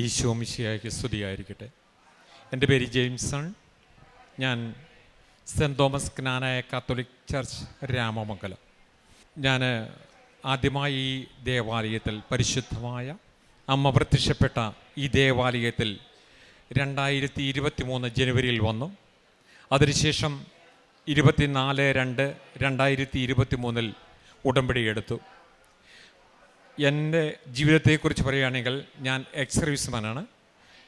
ഈശോ മിശിയായ്ക്ക് സ്തുതിയായിരിക്കട്ടെ. എന്റെ പേര് ജെയിംസൺ. ഞാൻ saint Thomas Knanaya Catholic church Ramamangalam. ഞാൻ ആദ്യമായി ഈ ദേവാലയത്തിൽ പരിശുദ്ധമായ അമ്മ പ്രത്യക്ഷപ്പെട്ട ഈ ദേവാലയത്തിൽ രണ്ടായിരത്തി ഇരുപത്തി മൂന്ന് ജനുവരിയിൽ വന്നു. അതിനുശേഷം ഇരുപത്തിനാല് രണ്ട് രണ്ടായിരത്തി ഇരുപത്തി മൂന്നിൽ ഉടമ്പടി എടുത്തു. എന്റെ ജീവിതത്തെക്കുറിച്ച് പറയുകയാണെങ്കിൽ ഞാൻ എക്സ് സർവീസ്മാനാണ്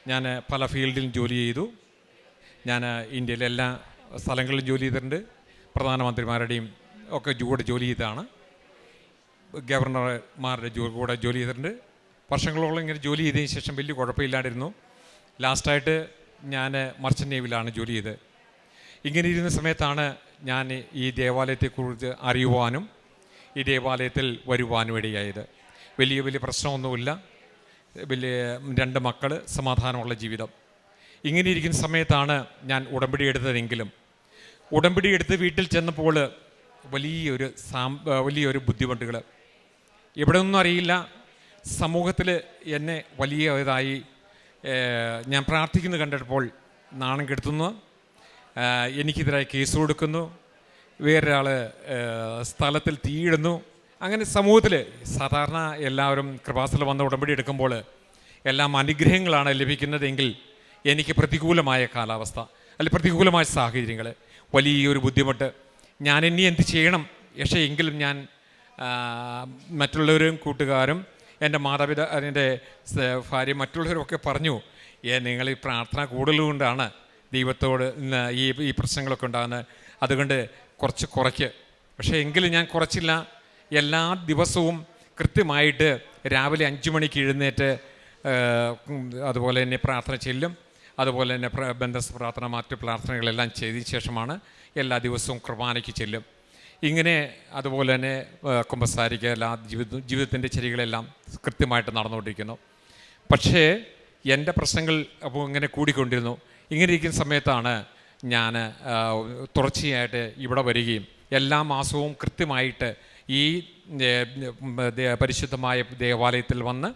ഞാൻ പല ഫീൽഡിലും ജോലി ചെയ്തു. ഞാൻ ഇന്ത്യയിലെ എല്ലാ സ്ഥലങ്ങളിലും ജോലി ചെയ്തിട്ടുണ്ട്. പ്രധാനമന്ത്രിമാരുടെയും ഒക്കെ കൂടെ ജോലി ചെയ്തതാണ്. ഗവർണർമാരുടെ കൂടെ ജോലി ചെയ്തിട്ടുണ്ട്. വർഷങ്ങളോളം ഇങ്ങനെ ജോലി ചെയ്തതിന് ശേഷം വലിയ കുഴപ്പമില്ലാണ്ടിരുന്നു. ലാസ്റ്റായിട്ട് ഞാൻ മർച്ചന്റ് നേവിലാണ് ജോലി ചെയ്തത്. ഇങ്ങനെ ഇരുന്ന സമയത്താണ് ഞാൻ ഈ ദേവാലയത്തെക്കുറിച്ച് അറിയുവാനും ഈ ദേവാലയത്തിൽ വരുവാനും ഇടയായത്. വലിയ വലിയ പ്രശ്നമൊന്നുമില്ല. വലിയ രണ്ട് മക്കൾ സമാധാനമുള്ള ജീവിതം. ഇങ്ങനെ ഇരിക്കുന്ന സമയത്താണ് ഞാൻ ഉടമ്പടി എടുത്തതെങ്കിലും. ഉടമ്പടി എടുത്ത് വീട്ടിൽ ചെന്നപ്പോൾ വലിയൊരു സാം വലിയൊരു ബുദ്ധിമുട്ടുകൾ ഇവിടെ ഒന്നും അറിയില്ല. സമൂഹത്തിൽ എന്നെ വലിയ ഇതായി ഞാൻ പ്രാർത്ഥിക്കുന്നു കണ്ടപ്പോൾ നാണം കെടുത്തുന്നു. എനിക്കെതിരായി കേസ് കൊടുക്കുന്നു. വേറൊരാൾ സ്ഥലത്തിൽ തീയിടുന്നു. അങ്ങനെ സമൂഹത്തിൽ സാധാരണ എല്ലാവരും കൃപാസത്തിൽ വന്ന ഉടമ്പടി എടുക്കുമ്പോൾ എല്ലാം അനുഗ്രഹങ്ങളാണ് ലഭിക്കുന്നതെങ്കിൽ എനിക്ക് പ്രതികൂലമായ കാലാവസ്ഥ അല്ലെ പ്രതികൂലമായ സാഹചര്യങ്ങൾ വലിയൊരു ബുദ്ധിമുട്ട്. ഞാൻ ഇനി എന്ത് ചെയ്യണം? പക്ഷേ എങ്കിലും ഞാൻ മറ്റുള്ളവരും കൂട്ടുകാരും എന്റെ മാതാപിതാ എന്റെ ഭാര്യ മറ്റുള്ളവരും ഒക്കെ പറഞ്ഞു നിങ്ങൾ ഈ പ്രാർത്ഥന കൂടുതൽ കൊണ്ടാണ് ദൈവത്തോട് ഈ ഈ പ്രശ്നങ്ങളൊക്കെ ഉണ്ടാകുന്നത്. അതുകൊണ്ട് കുറച്ച് കുറയ്ക്ക്. പക്ഷേ എങ്കിലും ഞാൻ കുറച്ചില്ല. എല്ലാ ദിവസവും കൃത്യമായിട്ട് രാവിലെ അഞ്ച് മണിക്ക് എഴുന്നേറ്റ് അതുപോലെ തന്നെ പ്രാർത്ഥന ചെല്ലും അതുപോലെ തന്നെ ബന്ധസ് പ്രാർത്ഥന മറ്റ് പ്രാർത്ഥനകളെല്ലാം ചെയ്തതിന് ശേഷമാണ് എല്ലാ ദിവസവും കുർബാനയ്ക്ക് ചെല്ലും. ഇങ്ങനെ അതുപോലെ തന്നെ കുമ്പസാരിക്ക് എല്ലാ ജീവിത ജീവിതത്തിന്റെ ചെരികളെല്ലാം കൃത്യമായിട്ട് നടന്നുകൊണ്ടിരിക്കുന്നു. പക്ഷേ എന്റെ പ്രശ്നങ്ങൾ അപ്പോൾ ഇങ്ങനെ കൂടിക്കൊണ്ടിരുന്നു. ഇങ്ങനെ ഇരിക്കുന്ന സമയത്താണ് ഞാൻ തുടർച്ചയായിട്ട് ഇവിടെ വരികയും എല്ലാ മാസവും കൃത്യമായിട്ട് ഈ പരിശുദ്ധമായ ദേവാലയത്തിൽ വന്ന്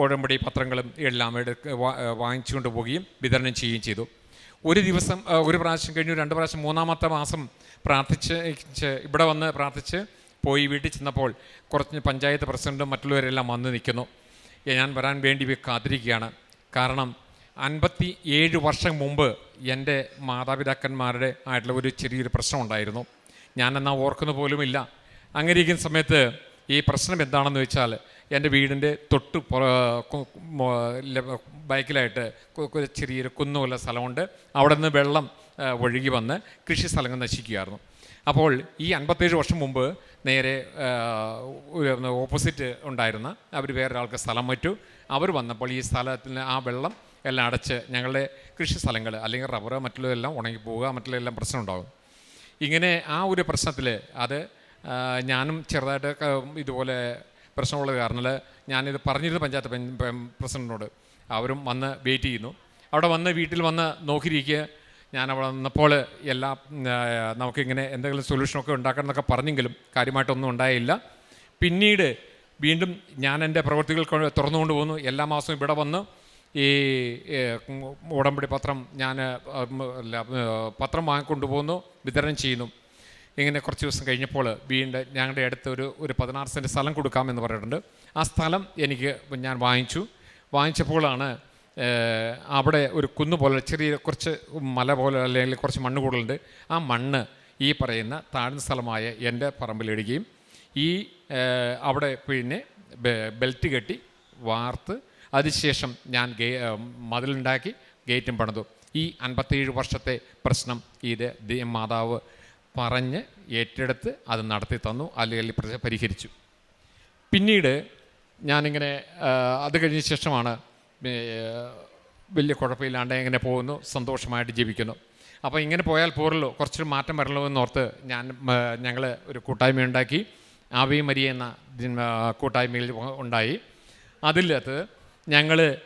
ഉടമ്പടി പത്രങ്ങളും എല്ലാം എടുക്ക വാങ്ങിച്ചുകൊണ്ട് പോവുകയും വിതരണം ചെയ്യുകയും ചെയ്തു. ഒരു ദിവസം ഒരു പ്രാവശ്യം കഴിഞ്ഞു രണ്ട് പ്രാവശ്യം മൂന്നാമത്തെ മാസം പ്രാർത്ഥിച്ച് ച്ച് ഇവിടെ വന്ന് പ്രാർത്ഥിച്ച് പോയി വീട്ടിൽ ചെന്നപ്പോൾ കുറച്ച് പഞ്ചായത്ത് പ്രസിഡന്റും മറ്റുള്ളവരെല്ലാം വന്ന് നിൽക്കുന്നു. ഞാൻ വരാൻ വേണ്ടി കാത്തിരിക്കുകയാണ്. കാരണം അൻപത്തി ഏഴ് വർഷം മുമ്പ് എന്റെ മാതാപിതാക്കന്മാരുടെ ആയിട്ടുള്ള ഒരു ചെറിയൊരു പ്രശ്നം ഉണ്ടായിരുന്നു. ഞാനെന്നാ ഓർക്കുന്ന പോലുമില്ല. അങ്ങനെ ഇരിക്കുന്ന സമയത്ത് ഈ പ്രശ്നം എന്താണെന്ന് വെച്ചാൽ എന്റെ വീടിന്റെ തൊട്ട് ബൈക്കിലായിട്ട് ചെറിയൊരു കുന്നുപോലെ സ്ഥലമുണ്ട്. അവിടെ നിന്ന് വെള്ളം ഒഴുകി വന്ന് കൃഷി സ്ഥലങ്ങൾ നശിക്കുകയായിരുന്നു. അപ്പോൾ ഈ അൻപത്തേഴ് വർഷം മുമ്പ് നേരെ ഓപ്പോസിറ്റ് ഉണ്ടായിരുന്ന അവർ വേറൊരാൾക്ക് സ്ഥലം മറ്റു അവർ വന്നപ്പോൾ ഈ സ്ഥലത്തിന് ആ വെള്ളം എല്ലാം അടച്ച് ഞങ്ങളുടെ കൃഷി സ്ഥലങ്ങൾ അല്ലെങ്കിൽ റബ്ബർ മറ്റുള്ളതെല്ലാം ഉണങ്ങി പോവുക മറ്റുള്ളതെല്ലാം പ്രശ്നം ഉണ്ടാകും ഇങ്ങനെ ആ ഒരു പ്രശ്നത്തിൽ അത് ഞാനും ചെറുതായിട്ട് ഇതുപോലെ പ്രശ്നമുള്ളത് കാരണം ഞാനിത് പറഞ്ഞിരുന്നു പഞ്ചായത്ത് പ്രസിഡന്റിനോട് അവരും വന്ന് വെയിറ്റ് ചെയ്യുന്നു. അവിടെ വന്ന് വീട്ടിൽ വന്ന് നോക്കിയിരിക്കുക ഞാൻ അവിടെ വന്നപ്പോൾ എല്ലാം നമുക്കിങ്ങനെ എന്തെങ്കിലും സൊല്യൂഷനൊക്കെ ഉണ്ടാക്കണം എന്നൊക്കെ പറഞ്ഞെങ്കിലും കാര്യമായിട്ടൊന്നും ഉണ്ടായില്ല. പിന്നീട് വീണ്ടും ഞാൻ എന്റെ പ്രവൃത്തികൾ തുറന്നുകൊണ്ട് പോകുന്നു എല്ലാ മാസവും ഇവിടെ വന്ന് ഈ ഉടമ്പടി പത്രം ഞാൻ പത്രം വാങ്ങിക്കൊണ്ടുപോകുന്നു വിതരണം ചെയ്യുന്നു. ഇങ്ങനെ കുറച്ച് ദിവസം കഴിഞ്ഞപ്പോൾ വീണ്ടും ഞങ്ങളുടെ അടുത്ത് ഒരു ഒരു പതിനാറ് സെന്റ് സ്ഥലം കൊടുക്കാമെന്ന് പറഞ്ഞിട്ടുണ്ട്. ആ സ്ഥലം എനിക്ക് ഞാൻ വാങ്ങിച്ചു. വാങ്ങിച്ചപ്പോഴാണ് അവിടെ ഒരു കുന്നു പോലെ ചെറിയ കുറച്ച് മല പോലെ അല്ലെങ്കിൽ കുറച്ച് മണ്ണ് കൂടുതലുണ്ട്. ആ മണ്ണ് ഈ പറയുന്ന താഴ്ന്ന സ്ഥലമായ എന്റെ പറമ്പിലിടുകയും ഈ അവിടെ പിന്നെ ബെൽറ്റ് കെട്ടി വാർത്ത് അതിനുശേഷം ഞാൻ ഗേ മതിലുണ്ടാക്കി ഗേറ്റും പണിതു. ഈ അൻപത്തേഴ് വർഷത്തെ പ്രശ്നം ഇത് മാതാവ് പറഞ്ഞ് ഏറ്റെടുത്ത് അത് നടത്തി തന്നു അല്ലെങ്കിൽ പ്ര- പരിഹരിച്ചു. പിന്നീട് ഞാനിങ്ങനെ അത് കഴിഞ്ഞ ശേഷമാണ് വലിയ കുഴപ്പമില്ലാണ്ട് ഇങ്ങനെ പോകുന്നു സന്തോഷമായിട്ട് ജീവിക്കുന്നു. അപ്പോൾ ഇങ്ങനെ പോയാൽ പോരല്ലോ കുറച്ച് മാറ്റം വരല്ലോ എന്നോർത്ത് ഞാൻ ഞങ്ങൾ ഒരു കൂട്ടായ്മ ഉണ്ടാക്കി. ആവി മരിയ എന്ന കൂട്ടായ്മയിൽ ഉണ്ടായി. അതിലകത്ത് ഞങ്ങൾ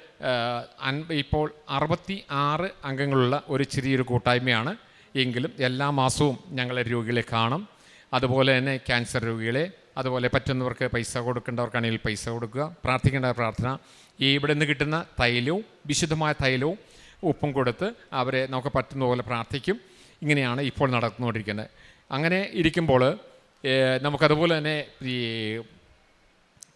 ഇപ്പോൾ അറുപത്തി ആറ് അംഗങ്ങളുള്ള ഒരു ചെറിയൊരു കൂട്ടായ്മയാണ്. എങ്കിലും എല്ലാ മാസവും ഞങ്ങളെ രോഗികളെ കാണും. അതുപോലെ തന്നെ ക്യാൻസർ രോഗികളെ അതുപോലെ പറ്റുന്നവർക്ക് പൈസ കൊടുക്കേണ്ടവർക്കാണെങ്കിൽ പൈസ കൊടുക്കുക. പ്രാർത്ഥിക്കേണ്ട പ്രാർത്ഥന. ഈ ഇവിടെ നിന്ന് കിട്ടുന്ന തൈലവും വിശുദ്ധമായ തൈലവും ഉപ്പും കൊടുത്ത് അവരെ നമുക്ക് പറ്റുന്ന പോലെ പ്രാർത്ഥിക്കും. ഇങ്ങനെയാണ് ഇപ്പോൾ നടന്നുകൊണ്ടിരിക്കുന്നത്. അങ്ങനെ ഇരിക്കുമ്പോൾ നമുക്കതുപോലെ തന്നെ ഈ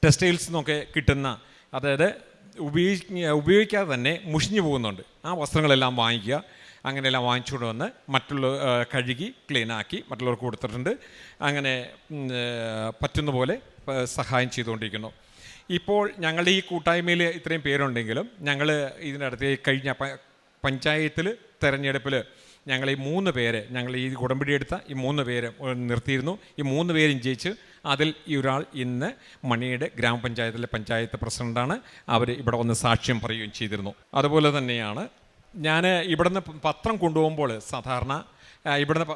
ടെക്സ്റ്റൈൽസ് നിന്നൊക്കെ കിട്ടുന്ന അതായത് ഉപയോഗിക്ക ഉപയോഗിക്കാതെ തന്നെ മുഷിഞ്ഞു പോകുന്നുണ്ട്. ആ വസ്ത്രങ്ങളെല്ലാം വാങ്ങിക്കുക അങ്ങനെയെല്ലാം വാങ്ങിച്ചുകൊണ്ട് വന്ന് മറ്റുള്ള കഴുകി ക്ലീനാക്കി മറ്റുള്ളവർക്ക് കൊടുത്തിട്ടുണ്ട്. അങ്ങനെ പറ്റുന്ന പോലെ സഹായം ചെയ്തുകൊണ്ടിരിക്കുന്നു. ഇപ്പോൾ ഞങ്ങളുടെ ഈ കൂട്ടായ്മയിൽ ഇത്രയും പേരുണ്ടെങ്കിലും ഞങ്ങൾ ഇതിനടുത്ത് കഴിഞ്ഞ പഞ്ചായത്തിൽ തെരഞ്ഞെടുപ്പിൽ ഞങ്ങൾ ഈ മൂന്ന് പേരെ ഞങ്ങൾ ഈ ഉടമ്പടി എടുത്ത ഈ മൂന്ന് പേര് നിർത്തിയിരുന്നു. ഈ മൂന്ന് പേരും ജയിച്ച് അതിൽ ഈ ഒരാൾ ഇന്ന് മണിയുടെ ഗ്രാമപഞ്ചായത്തിലെ പഞ്ചായത്ത് പ്രസിഡന്റാണ് അവർ ഇവിടെ വന്ന് സാക്ഷ്യം പറയുകയും ചെയ്തിരുന്നു. അതുപോലെ തന്നെയാണ് ഞാൻ ഇവിടുന്ന് പത്രം കൊണ്ടുപോകുമ്പോൾ സാധാരണ ഇവിടുന്ന്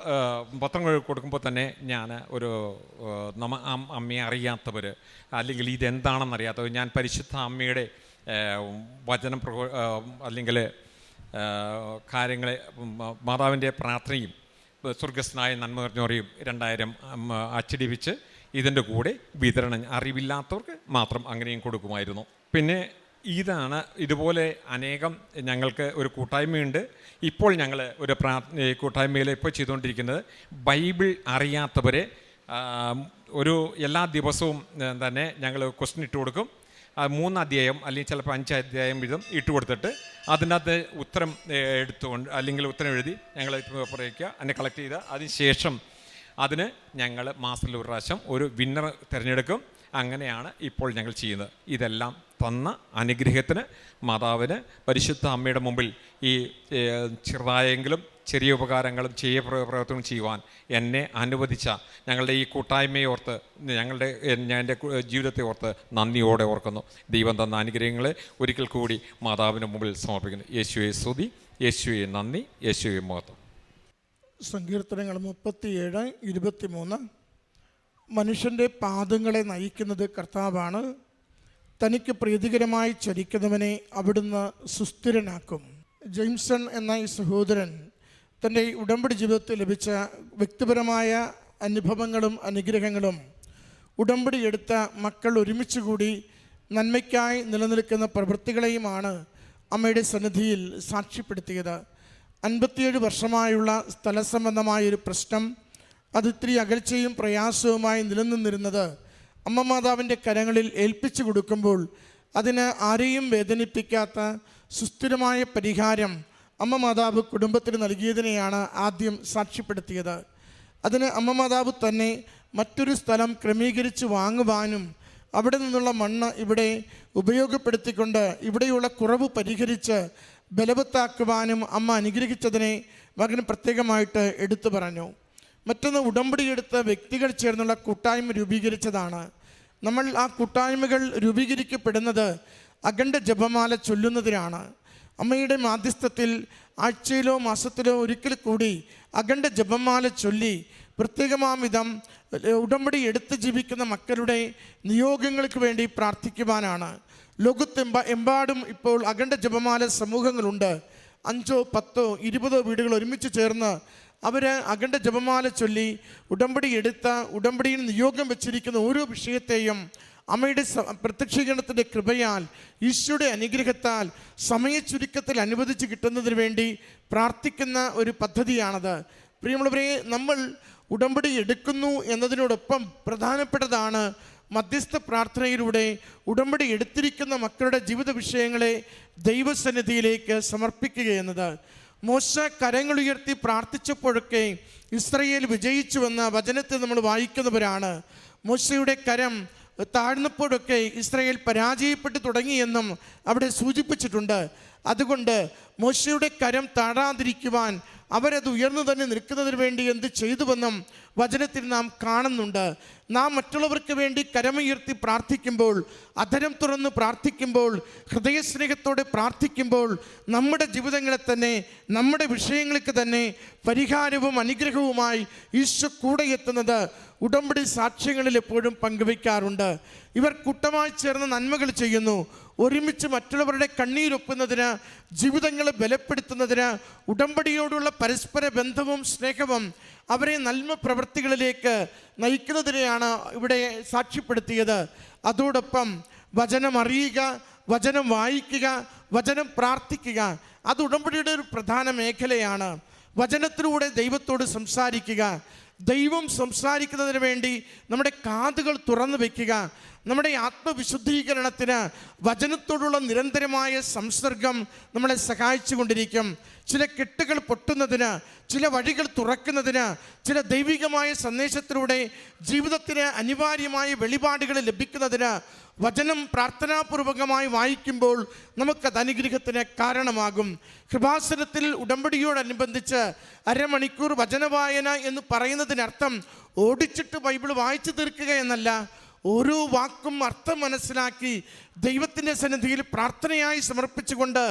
പത്രം കൊടുക്കുമ്പോൾ തന്നെ ഞാൻ ഒരു നമ്മ അമ്മയെ അറിയാത്തവർ അല്ലെങ്കിൽ ഇതെന്താണെന്നറിയാത്തവർ ഞാൻ പരിശുദ്ധ അമ്മയുടെ വചനം പ്രകോ അല്ലെങ്കിൽ കാര്യങ്ങളെ മാതാവിന്റെ പ്രാർത്ഥനയും സ്വർഗസ്നായ നന്മ നിറഞ്ഞോറിയും രണ്ടായിരം അച്ചടിപ്പിച്ച് ഇതിന്റെ കൂടെ വിതരണം അറിവില്ലാത്തവർക്ക് മാത്രം അങ്ങനെയും കൊടുക്കുമായിരുന്നു. പിന്നെ ഇതാണ് ഇതുപോലെ അനേകം ഞങ്ങൾക്ക് ഒരു കൂട്ടായ്മയുണ്ട്. ഇപ്പോൾ ഞങ്ങൾ ഒരു പ്രാ കൂട്ടായ്മയിൽ ഇപ്പോൾ ചെയ്തുകൊണ്ടിരിക്കുന്നത് ബൈബിൾ അറിയാത്തവരെ ഒരു എല്ലാ ദിവസവും തന്നെ ഞങ്ങൾ ക്വസ്റ്റ്യൻ ഇട്ട് കൊടുക്കും. മൂന്ന് അധ്യായം അല്ലെങ്കിൽ ചിലപ്പോൾ അഞ്ച് അധ്യായം വീതം ഇട്ട് കൊടുത്തിട്ട് അതിനകത്ത് ഉത്തരം എടുത്തുകൊണ്ട് അല്ലെങ്കിൽ ഉത്തരം എഴുതി ഞങ്ങൾ പറയുക അതിനെ കളക്ട് ചെയ്ത് അതിന് ശേഷം അതിന് ഞങ്ങൾ മാസത്തിൽ ഒരു പ്രാവശ്യം ഒരു വിന്നർ തിരഞ്ഞെടുക്കും. അങ്ങനെയാണ് ഇപ്പോൾ ഞങ്ങൾ ചെയ്യുന്നത്. ഇതെല്ലാം തന്ന അനുഗ്രഹത്തിന് മാതാവിന് പരിശുദ്ധ അമ്മയുടെ മുമ്പിൽ ഈ ചെറുതായെങ്കിലും ചെറിയ ഉപകാരങ്ങളും പ്ര- പ്രവർത്തനങ്ങളും ചെയ്യുവാൻ എന്നെ അനുവദിച്ച ഞങ്ങളുടെ ഈ കൂട്ടായ്മയെ ഓർത്ത് ഞങ്ങളുടെ എന്റെ ജീവിതത്തെ ഓർത്ത് നന്ദിയോടെ ഓർക്കുന്നു. ദൈവം തന്ന അനുഗ്രഹങ്ങളെ ഒരിക്കൽ കൂടി മാതാവിന് മുമ്പിൽ സമർപ്പിക്കുന്നു. യേശുവെ സ്തുതി യേശുവെ നന്ദി യേശുവെ മഹത്വം. സങ്കീർത്തനങ്ങൾ മുപ്പത്തിയേഴ് ഇരുപത്തിമൂന്ന്. മനുഷ്യന്റെ പാദങ്ങളെ നയിക്കുന്നത് കർത്താവാണ്. തനിക്ക് പ്രീതികരമായി ചരിക്കുന്നവനെ അവിടുന്ന് സുസ്ഥിരനാക്കും. ജെയിംസൺ എന്ന ഈ സഹോദരൻ തന്റെ ഉടമ്പടി ജീവിതത്തിൽ ലഭിച്ച വ്യക്തിപരമായ അനുഭവങ്ങളും അനുഗ്രഹങ്ങളും ഉടമ്പടി എടുത്ത മക്കൾ ഒരുമിച്ച് കൂടി നന്മയ്ക്കായി നിലനിൽക്കുന്ന പ്രവൃത്തികളെയുമാണ് അമ്മയുടെ സന്നിധിയിൽ സാക്ഷ്യപ്പെടുത്തിയത്. അൻപത്തിയേഴ് വർഷമായുള്ള സ്ഥലസംബന്ധമായൊരു പ്രശ്നം അത് ഇത്തിരി അകൽച്ചയും പ്രയാസവുമായി നിലനിന്നിരുന്നത് അമ്മ മാതാവിന്റെ കരങ്ങളിൽ ഏൽപ്പിച്ചു കൊടുക്കുമ്പോൾ അതിന് ആരെയും വേദനിപ്പിക്കാത്ത സുസ്ഥിരമായ പരിഹാരം അമ്മ മാതാവ് കുടുംബത്തിന് നൽകിയതിനെയാണ് ആദ്യം സാക്ഷ്യപ്പെടുത്തിയത്. അതിന് അമ്മ മാതാവ് തന്നെ മറ്റൊരു സ്ഥലം ക്രമീകരിച്ച് വാങ്ങുവാനും അവിടെ നിന്നുള്ള മണ്ണ് ഇവിടെ ഉപയോഗപ്പെടുത്തിക്കൊണ്ട് ഇവിടെയുള്ള കുറവ് പരിഹരിച്ച് ബലവത്താക്കുവാനും അമ്മ അനുഗ്രഹിച്ചതിനെ മകൻ പ്രത്യേകമായിട്ട് എടുത്തു പറഞ്ഞു. മറ്റൊന്ന് ഉടമ്പടി എടുത്ത് വ്യക്തികൾ ചേർന്നുള്ള കൂട്ടായ്മ രൂപീകരിച്ചതാണ്. നമ്മൾ ആ കൂട്ടായ്മകൾ രൂപീകരിക്കപ്പെടുന്നത് അഖണ്ഡ ജപമാല ചൊല്ലുന്നതിനാണ്. അമ്മയുടെ മാധ്യസ്ഥത്തിൽ ആഴ്ചയിലോ മാസത്തിലോ ഒരിക്കൽ കൂടി അഖണ്ഡ ജപമാല ചൊല്ലി പ്രത്യേകമാം വിധം ഉടമ്പടി എടുത്ത് ജീവിക്കുന്ന മക്കളുടെ നിയോഗങ്ങൾക്ക് വേണ്ടി പ്രാർത്ഥിക്കുവാനാണ്. ലോകത്തെമ്പ എമ്പാടും ഇപ്പോൾ അഖണ്ഡ ജപമാല സമൂഹങ്ങളുണ്ട്. അഞ്ചോ പത്തോ ഇരുപതോ വീടുകൾ ഒരുമിച്ച് ചേർന്ന് അവർ അഖണ്ഡ ജപമാല ചൊല്ലി ഉടമ്പടി എടുത്ത ഉടമ്പടിയിൽ നിയോഗം വെച്ചിരിക്കുന്ന ഓരോ വിഷയത്തെയും അമ്മയുടെ പ്രത്യക്ഷീകരണത്തിന്റെ കൃപയാൽ ഈശോയുടെ അനുഗ്രഹത്താൽ സമയ ചുരുക്കത്തിൽ അനുവദിച്ച് കിട്ടുന്നതിന് വേണ്ടി പ്രാർത്ഥിക്കുന്ന ഒരു പദ്ധതിയാണത്. പ്രിയമുള്ളവരെ നമ്മൾ ഉടമ്പടി എടുക്കുന്നു എന്നതിനോടൊപ്പം പ്രധാനപ്പെട്ടതാണ് മധ്യസ്ഥ പ്രാർത്ഥനയിലൂടെ ഉടമ്പടി എടുത്തിരിക്കുന്ന മക്കളുടെ ജീവിത വിഷയങ്ങളെ ദൈവസന്നിധിയിലേക്ക് സമർപ്പിക്കുക എന്നത്. മോശ കരങ്ങളുയർത്തി പ്രാർത്ഥിച്ചപ്പോഴൊക്കെ ഇസ്രയേൽ വിജയിച്ചുവെന്ന വചനത്തെ നമ്മൾ വായിക്കുന്നവരാണ്. മോശയുടെ കരം താഴ്ന്നപ്പോഴൊക്കെ ഇസ്രയേൽ പരാജയപ്പെട്ടു തുടങ്ങിയെന്നും അവിടെ സൂചിപ്പിച്ചിട്ടുണ്ട്. അതുകൊണ്ട് മോശയുടെ കരം താഴാതിരിക്കുവാൻ അവരത് ഉയർന്നു തന്നെ നിൽക്കുന്നതിന് വേണ്ടി എന്ത് ചെയ്തുവെന്നും വചനത്തിൽ നാം കാണുന്നുണ്ട്. നാം മറ്റുള്ളവർക്ക് വേണ്ടി കരമുയർത്തി പ്രാർത്ഥിക്കുമ്പോൾ അധരം തുറന്ന് പ്രാർത്ഥിക്കുമ്പോൾ ഹൃദയസ്നേഹത്തോടെ പ്രാർത്ഥിക്കുമ്പോൾ നമ്മുടെ ജീവിതങ്ങളെ തന്നെ നമ്മുടെ വിഷയങ്ങൾക്ക് തന്നെ പരിഹാരവും അനുഗ്രഹവുമായി ഈശോ കൂടെ എത്തുന്നത് ഉടമ്പടി സാക്ഷ്യങ്ങളിൽ എപ്പോഴും പങ്കുവയ്ക്കാറുണ്ട്. ഇവർ കൂട്ടമായി ചേർന്ന് നന്മകൾ ചെയ്യുന്നു. ഒരുമിച്ച് മറ്റുള്ളവരുടെ കണ്ണീരൊപ്പുന്നതിന് ജീവിതങ്ങളെ ബലപ്പെടുത്തുന്നതിന് ഉടമ്പടിയോടുള്ള പരസ്പര ബന്ധവും സ്നേഹവും അവരെ നന്മ പ്രവൃത്തികളിലേക്ക് നയിക്കുന്നതിനെയാണ് ഇവിടെ സാക്ഷ്യപ്പെടുത്തിയത്. അതോടൊപ്പം വചനം അറിയുക വചനം വായിക്കുക വചനം പ്രാർത്ഥിക്കുക അത് ഉടമ്പടിയുടെ ഒരു പ്രധാന മേഖലയാണ്. വചനത്തിലൂടെ ദൈവത്തോട് സംസാരിക്കുക ദൈവം സംസാരിക്കുന്നതിന് വേണ്ടി നമ്മുടെ കാതുകൾ തുറന്നു വയ്ക്കുക നമ്മുടെ ആത്മവിശുദ്ധീകരണത്തിന് വചനത്തോടുള്ള നിരന്തരമായ സംസർഗം നമ്മളെ സഹായിച്ചു കൊണ്ടിരിക്കും ചില കെട്ടുകൾ പൊട്ടുന്നതിന് ചില വഴികൾ തുറക്കുന്നതിന് ചില ദൈവികമായ സന്ദേശത്തിലൂടെ ജീവിതത്തിന് അനിവാര്യമായ വെളിപാടുകൾ ലഭിക്കുന്നതിന് വചനം പ്രാർത്ഥനാപൂർവകമായി വായിക്കുമ്പോൾ നമുക്കത് അനുഗ്രഹത്തിന് കാരണമാകും. കൃപാസനത്തിൽ ഉടമ്പടിയോടനുബന്ധിച്ച് അരമണിക്കൂർ വചനവായന എന്ന് പറയുന്നതിനർത്ഥം ഓടിച്ചിട്ട് ബൈബിൾ വായിച്ചു തീർക്കുക എന്നല്ല ഓരോ വാക്കും അർത്ഥം മനസ്സിലാക്കി ദൈവത്തിന്റെ സന്നിധിയിൽ പ്രാർത്ഥനയായി സമർപ്പിച്ചുകൊണ്ട്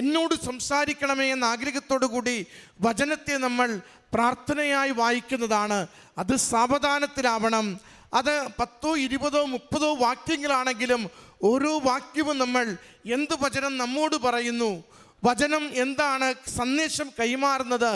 എന്നോട് സംസാരിക്കണമേ എന്ന ആഗ്രഹത്തോടു കൂടി വചനത്തെ നമ്മൾ പ്രാർത്ഥനയായി വായിക്കുന്നതാണ്. അത് സാവധാനത്തിലാവണം. അത് പത്തോ ഇരുപതോ മുപ്പതോ വാക്യങ്ങളാണെങ്കിലും ഓരോ വാക്യവും നമ്മൾ എന്ത് വചനം നമ്മോട് പറയുന്നു വചനം എന്താണ് സന്ദേശം കൈമാറുന്നത്?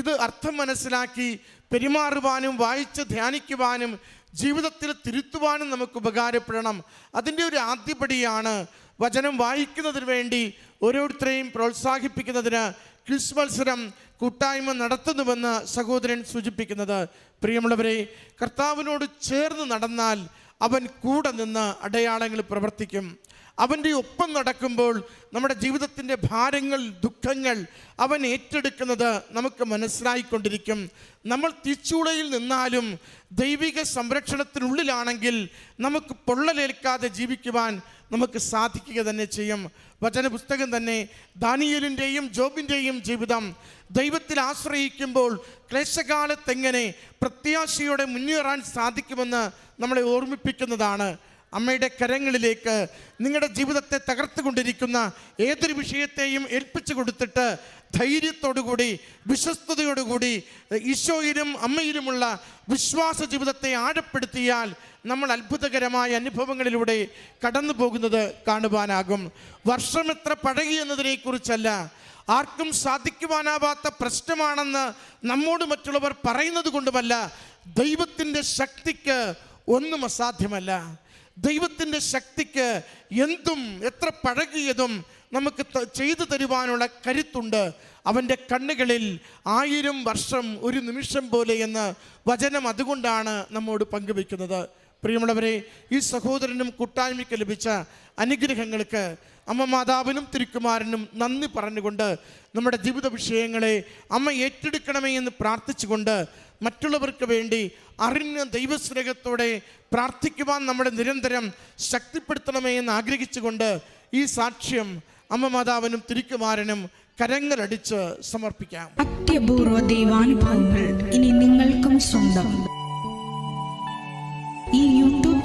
ഇത് അർത്ഥം മനസ്സിലാക്കി പെരുമാറുവാനും വായിച്ച് ധ്യാനിക്കുവാനും ജീവിതത്തിൽ തിരുത്തുവാനും നമുക്ക് ഉപകാരപ്പെടണം. അതിന്റെ ഒരു ആദ്യപടിയാണ് വചനം വായിക്കുന്നതിന് വേണ്ടി ഓരോരുത്തരെയും പ്രോത്സാഹിപ്പിക്കുന്നതിന് ക്വിസ് മത്സരം കൂട്ടായ്മ നടത്തുന്നുവെന്ന് സഹോദരൻ സൂചിപ്പിക്കുന്നത്. പ്രിയമുള്ളവരെ കർത്താവിനോട് ചേർന്ന് നടന്നാൽ അവൻ കൂടെ നിന്ന് അടയാളങ്ങൾ പ്രവർത്തിക്കും. അവന്റെ ഒപ്പം നടക്കുമ്പോൾ നമ്മുടെ ജീവിതത്തിന്റെ ഭാരങ്ങൾ ദുഃഖങ്ങൾ അവൻ ഏറ്റെടുക്കുന്നത് നമുക്ക് മനസ്സിലായിക്കൊണ്ടിരിക്കും. നമ്മൾ തിച്ചുളയിൽ നിന്നാലും ദൈവിക സംരക്ഷണത്തിനുള്ളിലാണെങ്കിൽ നമുക്ക് പൊള്ളലേൽക്കാതെ ജീവിക്കുവാൻ നമുക്ക് സാധിക്കുക തന്നെ ചെയ്യും. വചനപുസ്തകം തന്നെ ദാനിയലിന്റെയും ജോബിന്റെയും ജീവിതം ദൈവത്തിൽ ആശ്രയിക്കുമ്പോൾ ക്ലേശകാലത്തെങ്ങനെ പ്രത്യാശയോടെ മുന്നേറാൻ സാധിക്കുമെന്ന് നമ്മളെ ഓർമ്മിപ്പിക്കുന്നതാണ്. അമ്മയുടെ കരങ്ങളിലേക്ക് നിങ്ങളുടെ ജീവിതത്തെ തകർത്തുകൊണ്ടിരിക്കുന്ന ഏതൊരു വിഷയത്തെയും ഏൽപ്പിച്ചു കൊടുത്തിട്ട് ധൈര്യത്തോടുകൂടി വിശ്വസ്തയോടുകൂടി ഈശോയിലും അമ്മയിലുമുള്ള വിശ്വാസ ജീവിതത്തെ ആഴപ്പെടുത്തിയാൽ നമ്മൾ അത്ഭുതകരമായ അനുഭവങ്ങളിലൂടെ കടന്നു പോകുന്നത് കാണുവാനാകും. വർഷം എത്ര പഴകി എന്നതിനെക്കുറിച്ചല്ല ആർക്കും സാധിക്കുവാനാവാത്ത പ്രശ്നമാണെന്ന് നമ്മോട് മറ്റുള്ളവർ പറയുന്നത് കൊണ്ടുമല്ല ദൈവത്തിന്റെ ശക്തിക്ക് ഒന്നും അസാധ്യമല്ല. ദൈവത്തിന്റെ ശക്തിക്ക് എന്തും എത്ര പഴകിയതും നമുക്ക് ചെയ്തു തരുവാനുള്ള കരുത്തുണ്ട്. അവന്റെ കണ്ണുകളിൽ ആയിരം വർഷം ഒരു നിമിഷം പോലെ എന്ന് വചനം അതുകൊണ്ടാണ് നമ്മോട് പങ്കുവെക്കുന്നത് പ്രിയമുള്ളവരെ ഈ സഹോദരനും കൂട്ടായ്മയ്ക്ക് ലഭിച്ച അനുഗ്രഹങ്ങൾക്ക് അമ്മ മാതാവിനും തിരുക്കുമാരനും നന്ദി പറഞ്ഞുകൊണ്ട് നമ്മുടെ ജീവിത വിഷയങ്ങളെ അമ്മ ഏറ്റെടുക്കണമേ എന്ന് പ്രാർത്ഥിച്ചുകൊണ്ട് മറ്റുള്ളവർക്ക് വേണ്ടി അറിഞ്ഞ ദൈവസ്നേഹത്തോടെ പ്രാർത്ഥിക്കുവാൻ നമ്മളെ നിരന്തരം ശക്തിപ്പെടുത്തണമേ എന്ന് ആഗ്രഹിച്ചുകൊണ്ട് ഈ സാക്ഷ്യം അമ്മ മാതാവിനും തിരുക്കുമാരനും കരങ്ങളടിച്ച് സമർപ്പിക്കാം. അത്യപൂർവ ദൈവാനുഭവങ്ങൾ ഇനി നിങ്ങൾക്കും സ്വന്തം.